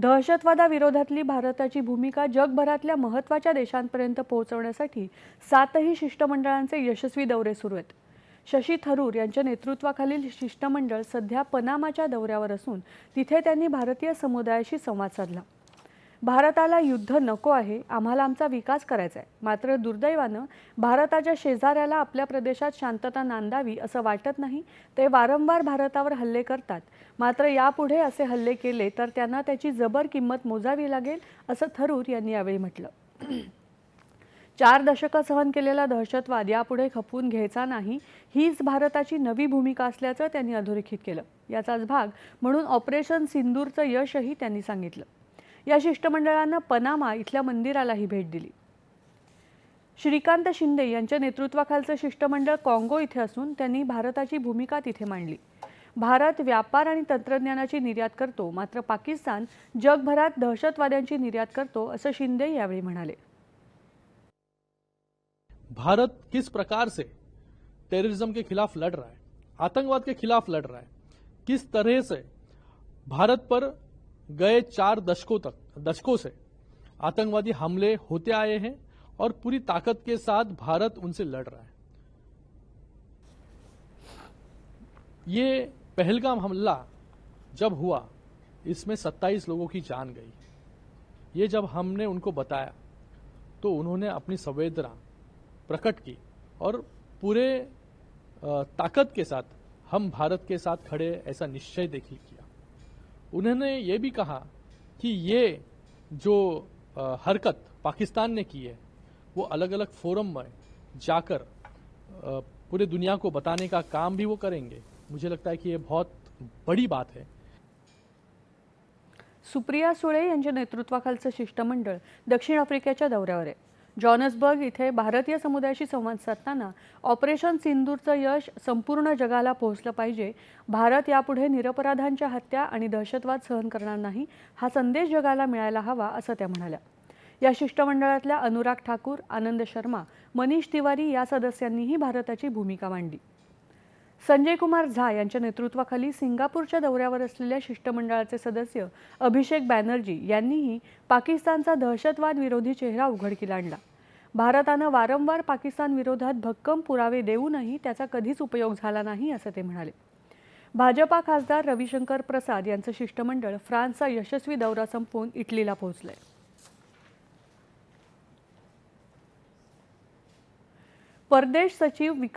दहशतवादाविरोधातली भारताची भूमिका जगभरातल्या महत्त्वाच्या देशांपर्यंत पोहोचवण्यासाठी सातही शिष्टमंडळांचे यशस्वी दौरे सुरू आहेत. शशी थरूर यांच्या नेतृत्वाखालील शिष्टमंडळ सध्या पनामाच्या दौऱ्यावर असून तिथे त्यांनी भारतीय समुदायाशी संवाद साधला. भारताला युद्ध नको आहे आम्हाला आमचा विकास करायचा आहे. मात्र दुर्दैवानं भारताच्या शेजाऱ्याला आपल्या प्रदेशात शांतता नांदावी असं वाटत नाही ते वारंवार भारतावर हल्ले करतात. मात्र यापुढे असे हल्ले केले तर त्यांना त्याची जबर किंमत मोजावी लागेल असं थरूर यांनी यावेळी म्हटलं. चार दशकं सहन केलेला दहशतवाद यापुढे खपवून घ्यायचा नाही हीच भारताची नवी भूमिका असल्याचं त्यांनी अधोरेखित केलं. याचाच भाग म्हणून ऑपरेशन सिंदूरचं यशही त्यांनी सांगितलं. या शिष्टमंडळानं पनामा इथल्या मंदिरालाही भेट दिली. श्रीकांत शिंदे यांच्या नेतृत्वाखालचं शिष्टमंडळ काँगो इथे असून त्यांनी भारताची भूमिका तिथे मांडली. भारत व्यापार आणि तंत्रज्ञानाची निर्यात करतो मात्र पाकिस्तान जगभरात दहशतवाद्यांची निर्यात करतो असं शिंदे यावेळी म्हणाले. भारत किस प्रकार से टेररिज्म के खिलाफ लड़ रहा है? आतंकवाद के खिलाफ लड़ रहा है? किस तरह से भारत पर गए चार दशकों तक, दशकों से आतंकवादी हमले होते आए हैं और पूरी ताकत के साथ भारत उनसे लड़ रहा है। ये पहलगाम हमला जब हुआ, इसमें 27 लोगों की जान गई। ये जब हमने उनको बताया तो उन्होंने अपनी संवेदना प्रकट की और पूरे ताकत के साथ, हम भारत के साथ खड़े ऐसा निश्चय किया उन्होंने ये भी कहा कि ये जो हरकत पाकिस्तान ने की है वो अलग अलग फोरम में जाकर पूरे दुनिया को बताने का काम भी वो करेंगे। मुझे लगता है कि ये बहुत बड़ी बात है। सुप्रिया सुळे यांच्या नेतृत्वाखालचं शिष्टमंडळ दक्षिण आफ्रिकेच्या दौऱ्यावर आहे. जॉनसबर्ग इथे भारतीय समुदायाशी संवाद साधताना ऑपरेशन सिंदूरचं यश संपूर्ण जगाला पोहोचलं पाहिजे. भारत यापुढे निरपराधांच्या हत्या आणि दहशतवाद सहन करणार नाही. हा संदेश जगाला मिळायला हवा असं त्या म्हणाल्या. या शिष्टमंडळातल्या अनुराग ठाकूर आनंद शर्मा मनीष तिवारी या सदस्यांनीही भारताची भूमिका मांडली. संजय कुमार झा यांच्या नेतृत्वाखाली सिंगापूरच्या दौऱ्यावर असलेल्या शिष्टमंडळाचे सदस्य अभिषेक बॅनर्जी यांनीही पाकिस्तानचा दहशतवाद विरोधी चेहरा उघडकीला आणला. भारतानं वारंवार पाकिस्तान विरोधात भक्कम पुरावे देऊनही त्याचा कधीच उपयोग झाला नाही असं ते म्हणाले. भाजपा खासदार रविशंकर प्रसाद यांचं शिष्टमंडळ फ्रान्सचा यशस्वी दौरा संपवून इटलीला पोहोचलंय. परदेश सचिव